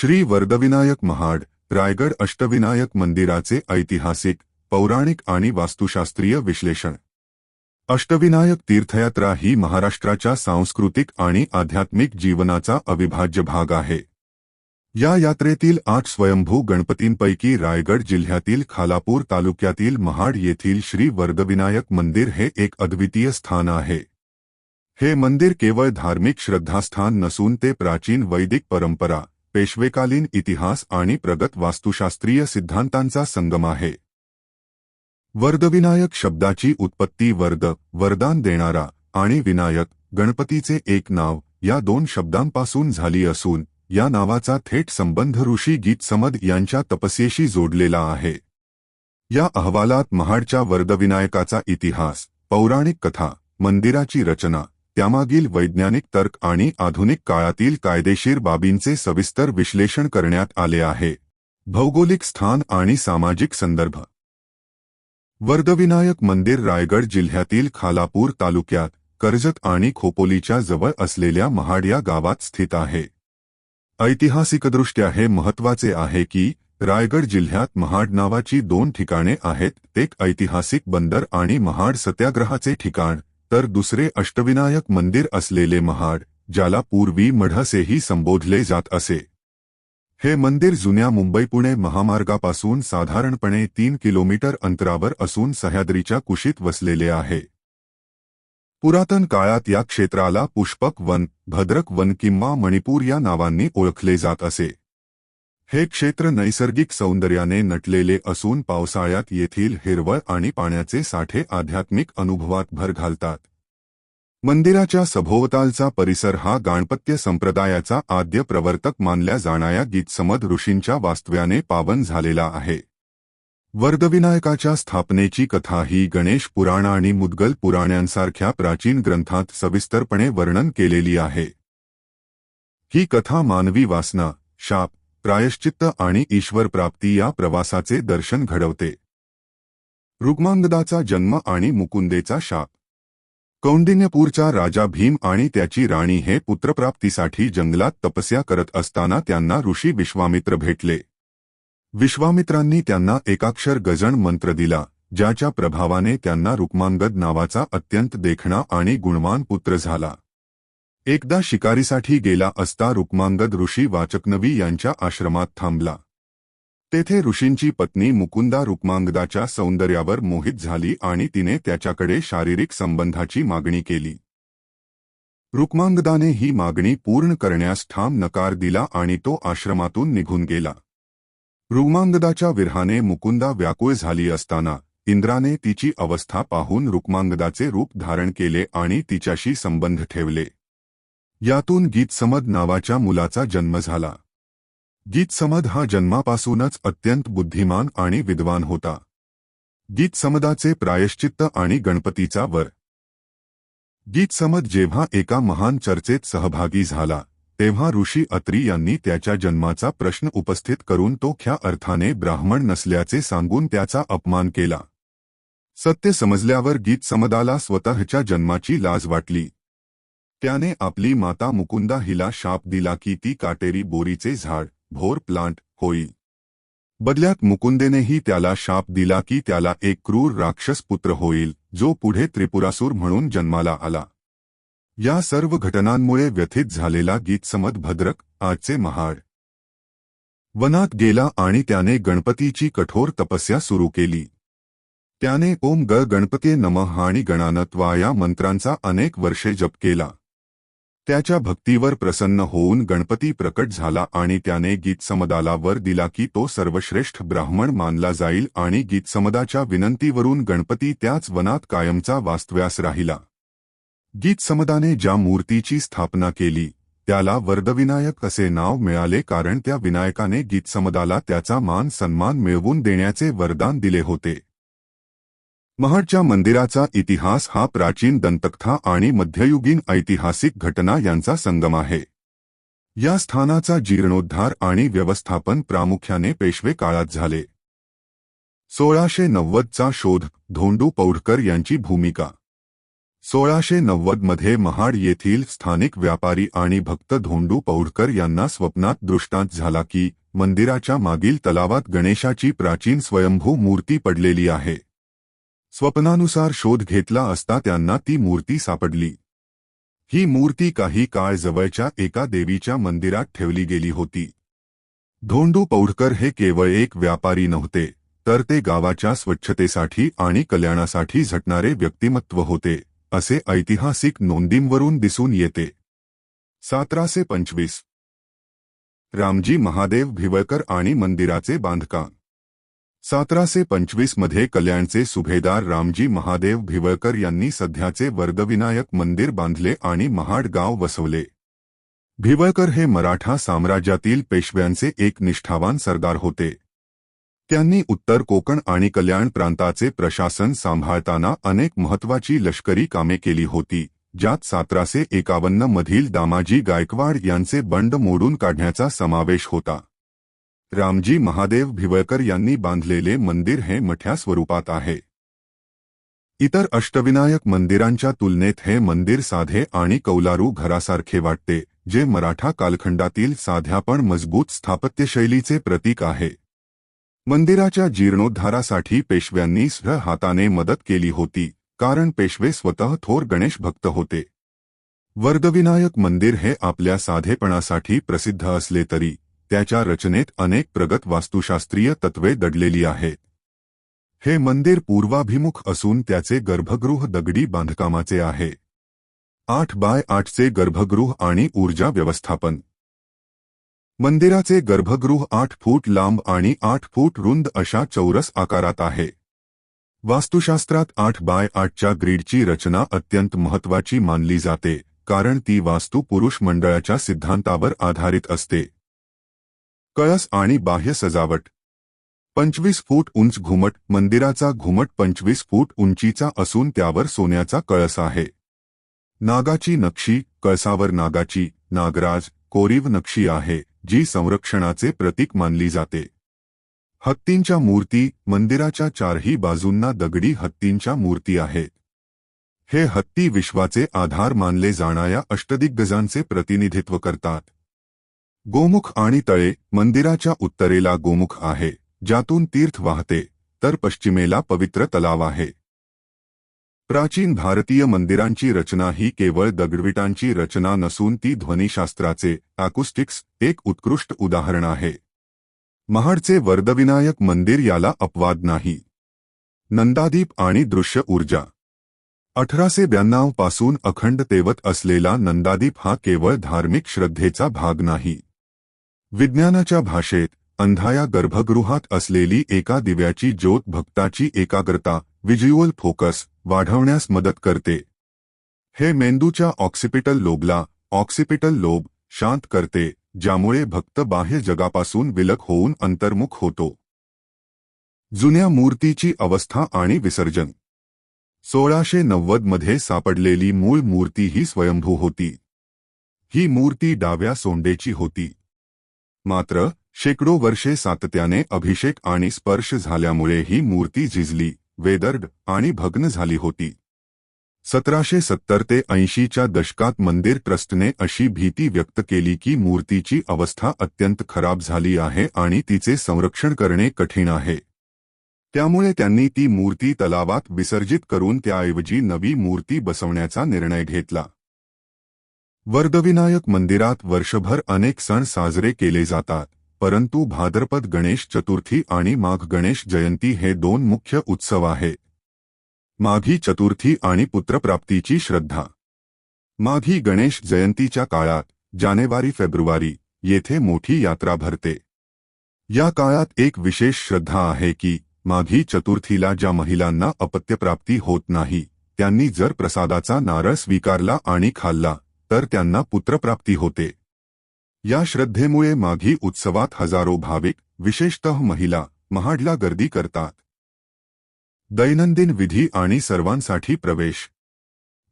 श्री वरदविनायक महाड रायगड अष्टविनायक मंदिराचे ऐतिहासिक पौराणिक आणि वास्तुशास्त्रीय विश्लेषण. अष्टविनायक तीर्थयात्रा ही महाराष्ट्राच्या सांस्कृतिक आणि आध्यात्मिक जीवनाचा अविभाज्य भाग आहे. या यात्रेतील आठ स्वयंभू गणपतींपैकी रायगड जिल्ह्यातील खालापूर तालुक्यातील महाड येथील श्री वर्दविनायक मंदिर हे एक अद्वितीय स्थान आहे. हे मंदिर केवळ धार्मिक श्रद्धास्थान नसून ते प्राचीन वैदिक परंपरा पेशवेकालीन इतिहास आणि प्रगत वास्तुशास्त्रीय सिद्धांतांचा संगम आहे. वर्दविनायक शब्दाची उत्पत्ती वर्द वरदान देणारा आणि विनायक गणपतीचे एक नाव या दोन शब्दांपासून झाली असून या नावाचा थेट संबंध ऋषी गीतसमद यांच्या तपस्येशी जोडलेला आहे. या अहवालात महाडच्या वर्दविनायकाचा इतिहास पौराणिक कथा मंदिराची रचना त्यामागील वैज्ञानिक तर्क आणि आधुनिक काळातील कायदेशीर बाबींचे सविस्तर विश्लेषण करण्यात आले आहे. भौगोलिक स्थान आणि सामाजिक संदर्भ. वर्दविनायक मंदिर रायगड जिल्ह्यातील खालापूर तालुक्यात कर्जत आणि खोपोलीच्या जवळ असलेल्या महाड या गावात स्थित आहे. ऐतिहासिकदृष्ट्या हे महत्त्वाचे आहे की रायगड जिल्ह्यात महाड नावाची दोन ठिकाणे आहेत एक ऐतिहासिक बंदर आणि महाड सत्याग्रहाचे ठिकाण. तर दुसरे अष्टविनायक मंदिर असलेले महाड ज्याला पूर्वी मढसेही संबोधले जात असे. हे मंदिर जुन्या मुंबई पुणे महामार्गापासून साधारणपणे तीन किलोमीटर अंतरावर असून सह्याद्रीच्या कुशीत वसलेले आहे. पुरातन काळात या क्षेत्राला पुष्पक वन भद्रक वन किंवा मणिपूर या नावांनी ओळखले जात असे. हे क्षेत्र नैसर्गिक सौंदर्याने नटलेले असून पावसाळ्यात येथील हिरवळ आणि पाण्याचे साठे आध्यात्मिक अनुभवात भर घालतात. मंदिराच्या सभोवतालचा परिसर हा गाणपत्य संप्रदायाचा आद्य प्रवर्तक मानल्या जाणाऱ्या गीतसमद ऋषींच्या वास्तव्याने पावन झालेला आहे. वर्दविनायकाच्या स्थापनेची कथा ही गणेश पुराण आणि मुद्गल पुराण्यांसारख्या प्राचीन ग्रंथात सविस्तरपणे वर्णन केलेली आहे. ही कथा मानवी वासना शाप प्रायश्चित्त आणि ईश्वर प्राप्ती या प्रवासाचे दर्शन घडवते. रुग्मांगदाचा जन्म आणि मुकुंदेचा शाप. कौंडिन्यपूरचा राजा भीम आणि त्याची राणी हे पुत्रप्राप्तीसाठी जंगलात तपस्या करत असताना त्यांना ऋषी विश्वामित्र भेटले. विश्वामित्रांनी त्यांना एकाक्षर गजण मंत्र दिला ज्याच्या प्रभावाने त्यांना रुक्मांगद नावाचा अत्यंत देखणा आणि गुणवान पुत्र झाला. एकदा शिकारीसाठी गेला असता रुक्मांगद ऋषी वाचकनवी यांच्या आश्रमात थांबला. तेथे ऋषींची पत्नी मुकुंदा रुक्मांगदाच्या सौंदर्यावर मोहित झाली आणि तिने त्याच्याकडे शारीरिक संबंधाची मागणी केली. रुक्मांगदाने ही मागणी पूर्ण करण्यास ठाम नकार दिला आणि तो आश्रमातून निघून गेला. रुक्मांगदाच्या विरहाने मुकुंदा व्याकुळ झाली असताना इंद्राने तिची अवस्था पाहून रुक्मांगदाचे रूप धारण केले आणि तिच्याशी संबंध ठेवले. यातून गीतसमद नावाच्या मुलाचा जन्म झाला. गीतसमद हा जन्मापासूनच अत्यंत बुद्धिमान आणि विद्वान होता. गीतसमदाचे प्रायश्चित्त आणि गणपतीचा वर. गीतसमद जेव्हा एका महान चर्चेत सहभागी झाला तेव्हा ऋषी अत्री यांनी त्याच्या जन्माचा प्रश्न उपस्थित करून तो ख्या अर्थाने ब्राह्मण नसल्याचे सांगून त्याचा अपमान केला. सत्य समजल्यावर गीतसमदाला स्वतःच्या जन्माची लाज वाटली. त्याने आपली माता मुकुंदा हिला शाप दिला की ती काटेरी बोरीचे झाड भोर प्लांट होईल बदल्यात मुकुंदेनेही त्याला शाप दिला की त्याला एक क्रूर राक्षस पुत्र होईल जो पुढे त्रिपुरासूर म्हणून जन्माला आला. या सर्व घटनांमुळे व्यथित झालेला गीतसमद भद्रक आजचे महाड. वनात गेला आणि त्याने गणपतीची कठोर तपस्या सुरू केली. त्याने ओम ग गणपती नमः आणि गणानत्वा या मंत्रांचा अनेक वर्षे जप केला. त्याच्या भक्तीवर प्रसन्न होऊन गणपती प्रकट झाला आणि त्याने गीतसमदाला वर दिला की तो सर्वश्रेष्ठ ब्राह्मण मानला जाईल आणि गीतसमदाच्या विनंतीवरून गणपती त्याच वनात कायमचा वास्तव्यास राहिला. गीतसमदाने ज्या मूर्तीची स्थापना केली त्याला वरदविनायक असे नाव मिळाले कारण त्या विनायकाने गीतसमदाला त्याचा मान सन्मान मिळवून देण्याचे वरदान दिले होते. महाडच्या मंदिराचा इतिहास हा प्राचीन दंतकथा आणि मध्ययुगीन ऐतिहासिक घटना यांचा संगम आहे. या स्थानाचा जीर्णोद्धार आणि व्यवस्थापन प्रामुख्याने पेशवे काळात झाले. सोळाशे नव्वदचा शोध धोंडू पौढकर यांची भूमिका. सोळाशे नव्वदमध्ये महाड येथील स्थानिक व्यापारी आणि भक्त धोंडू पौडकर यांना स्वप्नात दृष्टांत झाला की मंदिराच्या मागील तलावात गणेशाची प्राचीन स्वयंभू मूर्ती पडलेली आहे. स्वप्नानुसार शोध घेतला असता त्यांना ती मूर्ती सापडली. ही मूर्ती काही काळ जवळच्या एका देवीच्या मंदिरात ठेवली गेली होती. धोंडू पौडकर हे केवळ एक व्यापारी नव्हते तर ते गावाच्या स्वच्छतेसाठी आणि कल्याणासाठी झटणारे व्यक्तिमत्व होते असे ऐतिहासिक नोंदींवरून दिसून येते. सतराशे पंचवीस. रामजी महादेव भिवळकर आणि मंदिराचे बांधकाम. सतराशे पंचवीसमध्ये कल्याणचे सुभेदार रामजी महादेव भिवळकर यांनी सध्याचे वर्दविनायक मंदिर बांधले आणि महाड गाव वसवले. भिवळकर हे मराठा साम्राज्यातील पेशव्यांचे एक निष्ठावान सरदार होते. त्यांनी उत्तर कोकण आणि कल्याण प्रांताचे प्रशासन सांभाळताना अनेक महत्वाची लष्करी कामे केली होती ज्यात सतराशे एकावन्न मधील दामाजी गायकवाड यांचे बंड मोडून काढण्याचा समावेश होता. रामजी महादेव भिवळकर यांनी बांधलेले मंदिर हे मठ्या स्वरूपात आहे. इतर अष्टविनायक मंदिरांच्या तुलनेत हे मंदिर साधे आणि कौलारू घरासारखे वाटते जे मराठा कालखंडातील साध्या पण मजबूत स्थापत्यशैलीचे प्रतीक आहे. मंदिराच्या जीर्णोद्धारासाठी पेशव्यांनी स्व हाताने मदत केली होती कारण पेशवे स्वतः थोर गणेश भक्त होते. वर्दविनायक मंदिर हे आपल्या साधेपणासाठी प्रसिद्ध असले तरी त्याच्या रचनेत अनेक प्रगत वास्तुशास्त्रीय तत्वे दडलेली आहेत. हे मंदिर पूर्वाभिमुख असून त्याचे गर्भगृह दगडी बांधकामाचे आहे. आठ बाय आठचे गर्भगृह आणि ऊर्जा व्यवस्थापन. मंदिराचे गर्भगृह आठ फूट लांब आणि आठ फूट रुंद अशा चौरस आकारात आहे. वास्तुशास्त्रात आठ बाय आठच्या ग्रीडची रचना अत्यंत महत्वाची मानली जाते कारण ती वास्तू पुरुष मंडळाच्या सिद्धांतावर आधारित असते. कळस आणि बाह्य सजावट. पंचवीस फूट उंच घुमट मंदिराचा घुमट पंचवीस फूट उंचीचा असून त्यावर सोन्याचा कळस आहे. नागाची नक्षी कळसावर नागाची नागराज कोरीव नक्षी आहे जी संरक्षणाचे प्रतीक मानली जाते. हत्तींच्या मूर्ती मंदिराच्या चारही बाजूंना दगडी हत्तींच्या मूर्ती आहेत हे हत्ती विश्वाचे आधार मानले जाणाऱ्या अष्टदिग्गजांचे प्रतिनिधित्व करतात. गोमुख आणि तळे मंदिराच्या उत्तरेला गोमुख आहे ज्यातून तीर्थ वाहते तर पश्चिमेला पवित्र तलाव आहे. प्राचीन भारतीय मंदिरांची रचना ही केवळ दगडविटांची रचना नसून ती ध्वनिशास्त्राचे अॅकुस्टिक्स एक उत्कृष्ट उदाहरण आहे. महाडचे वर्दविनायक मंदिर याला अपवाद नाही. नंदादीप आणि दृश्य ऊर्जा. अठराशे ब्याण्णवपासून अखंड तेवत असलेला नंदादीप हा केवळ धार्मिक श्रद्धेचा भाग नाही. विज्ञानाच्या भाषेत अंधाया गर्भगृहात असलेली एका दिव्याची ज्योत भक्ताची एकाग्रता व्हिज्युअल फोकस वाढवण्यास मदत करते. हे मेंदूच्या ऑक्सिपिटल लोबला ऑक्सिपिटल लोब शांत करते ज्यामुळे भक्त बाह्य जगापासून विलक होऊन अंतर्मुख होतो. जुन्या मूर्तीची अवस्था आणि विसर्जन. सोळाशे नव्वदमध्ये सापडलेली मूळ मूर्ती ही स्वयंभू होती. ही मूर्ती डाव्या सोंडेची होती. मात्र शेकडो वर्षे सातत्याने अभिषेक आणि स्पर्श झाल्यामुळे ही मूर्ती झिजली वेदर्ड आणि भग्न झाली होती. सतराशे सत्तर ते ऐंशीच्या दशकात मंदिर ट्रस्टने अशी भीती व्यक्त केली की मूर्तीची अवस्था अत्यंत खराब झाली आहे आणि तिचे संरक्षण करणे कठीण आहे. त्यामुळे त्यांनी ती मूर्ती तलावात विसर्जित करून त्याऐवजी नवी मूर्ती बसवण्याचा निर्णय घेतला. वर्दविनायक मंदिरात वर्षभर अनेक सण साजरे केले जातात परंतु भाद्रपद गणेश चतुर्थी आणि माघ गणेश जयंती हे दोन मुख्य उत्सव आहेत. माघी चतुर्थी आणि पुत्रप्राप्तीची श्रद्धा. माघी गणेश जयंतीच्या काळात जानेवारी फेब्रुवारी येथे मोठी यात्रा भरते. या काळात एक विशेष श्रद्धा आहे की माघी चतुर्थीला ज्या महिलांना अपत्यप्राप्ती होत नाही त्यांनी जर प्रसादाचा नारळ स्वीकारला आणि खाल्ला तर त्यांना पुत्रप्राप्ती होते. या श्रद्धेमुळे माघी उत्सवात हजारो भाविक विशेषतः महिला महाडला गर्दी करतात. दैनंदिन विधी आणि सर्वांसाठी प्रवेश.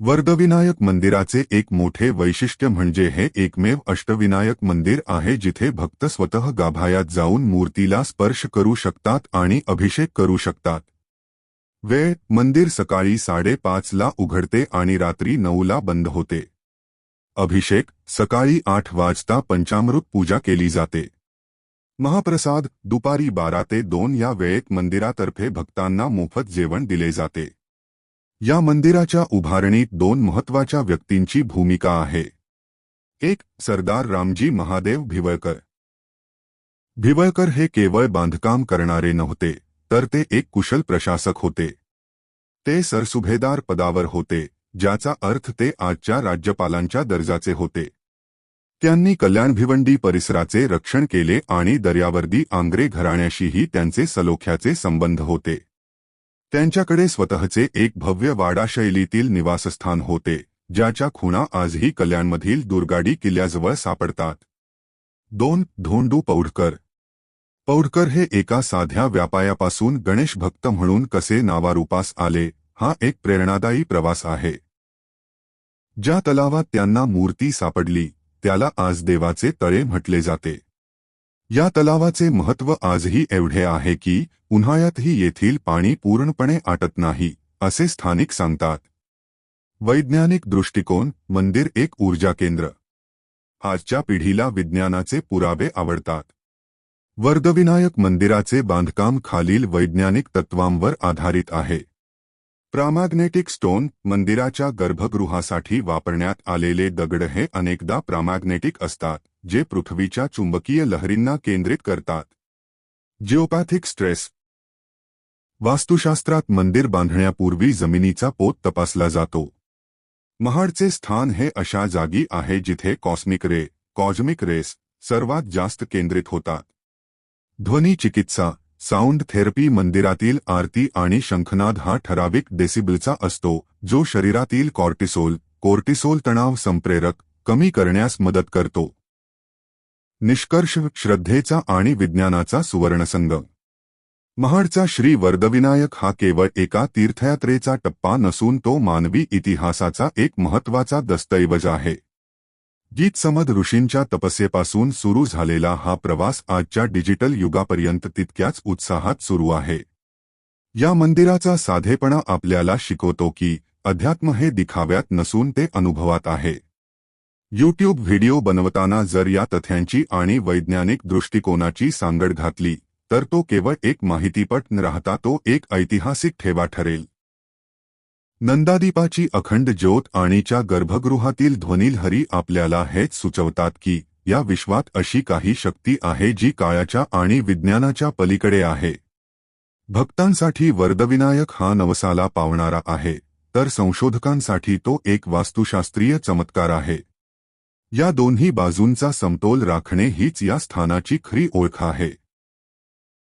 वर्दविनायक मंदिराचे एक मोठे वैशिष्ट्य म्हणजे हे एकमेव अष्टविनायक मंदिर आहे जिथे भक्त स्वतः गाभायात जाऊन मूर्तीला स्पर्श करू शकतात आणि अभिषेक करू शकतात. वेळ मंदिर सकाळी साडेपाचला उघडते आणि रात्री नऊला बंद होते. अभिषेक सकाळी आठ वाजता पंचामृत पूजा केली जाते. महाप्रसाद दुपारी बारा ते दोन या वेळेत मंदिरातर्फे भक्तांना मोफत जेवण दिले जाते. या मंदिराच्या उभारणीत दोन महत्त्वाच्या व्यक्तींची भूमिका आहे. एक सरदार रामजी महादेव भिवळकर. भिवळकर हे केवळ बांधकाम करणारे नव्हते तर ते एक कुशल प्रशासक होते. ते सरसुभेदार पदावर होते. ज्याचा अर्थ ते आजच्या राज्यपालांच्या दर्जाचे होते. त्यांनी कल्याण भिवंडी परिसराचे रक्षण केले आणि दर्यावर्दी आंग्रे घराण्याशीही त्यांचे सलोख्याचे संबंध होते. त्यांच्याकडे स्वतःचे एक भव्य वाडा शैलीतील निवासस्थान होते ज्याच्या खुणा आजही कल्याणमधील दुर्गाडी किल्ल्याजवळ सापडतात. दोन धोंडू पौडकर. पौडकर हे एका साध्या व्यापायापासून गणेश भक्त म्हणून कसे नावारूपास आले हा एक प्रेरणादायी प्रवास आहे. ज्या तलावात त्यांना मूर्ती सापडली त्याला आज देवाचे तळे म्हटले जाते. या तलावाचे महत्त्व आजही एवढे आहे की उन्हाळ्यातही येथील पाणी पूर्णपणे आटत नाही असे स्थानिक सांगतात. वैज्ञानिक दृष्टिकोन मंदिर एक ऊर्जा केंद्र. आजच्या पिढीला विज्ञानाचे पुरावे आवडतात. वर्दविनायक मंदिराचे बांधकाम खालील वैज्ञानिक तत्वांवर आधारित आहे. प्रामॅग्नेटिक स्टोन वापरण्यात आलेले दगड हे अनेकदा प्रामॅग्नेटिक जे पृथ्वीच्या चुंबकीय लहरींना केंद्रित करतात. जिओपॅथिक स्ट्रेस वास्तुशास्त्रात मंदिर बांधण्यापूर्वी जमिनीचा पोत तपासला जातो. महाडचे स्थान हे अशा जागी आहे जिथे कॉस्मिक रे कॉजमिक रेस सर्वात जास्त केंद्रित होतात. ध्वनी चिकित्सा साऊंड थेरपी मंदिरातील आरती आणि शंखनाद हा ठराविक डेसिबलचा असतो जो शरीरातील कॉर्टिसोल कोर्टिसोल तणाव संप्रेरक कमी करण्यास मदत करतो. निष्कर्ष श्रद्धेचा आणि विज्ञानाचा सुवर्णसंग. महाडचा श्री वर्दविनायक हा केवळ एका तीर्थयात्रेचा टप्पा नसून तो मानवी इतिहासाचा एक महत्त्वाचा दस्तऐवज आहे. गीतसमद ऋषींच्या तपस्येपासून सुरू झालेला हा प्रवास आजच्या डिजिटल युगापर्यंत तितक्याच उत्साहात सुरू आहे. या मंदिराचा साधेपणा आपल्याला शिकवतो की अध्यात्म हे दिखाव्यात नसून ते अनुभवात आहे. यूट्यूब व्हिडिओ बनवताना जर या तथ्यांची आणि वैज्ञानिक दृष्टिकोनाची सांगड घातली तर तो केवळ एक माहितीपट न राहता तो एक ऐतिहासिक ठेवा ठरेल. नंदादीपाची अखंड ज्योत आणीच्या गर्भगृहातील ध्वनिलहरी आपल्याला हेच सुचवतात की या विश्वात अशी काही शक्ती आहे जी काळाच्या आणि विज्ञानाच्या पलीकडे आहे. भक्तांसाठी वर्दविनायक हा नवसाला पावणारा आहे तर संशोधकांसाठी तो एक वास्तुशास्त्रीय चमत्कार आहे. या दोन्ही बाजूंचा समतोल राखणे हीच या स्थानाची खरी ओळख आहे.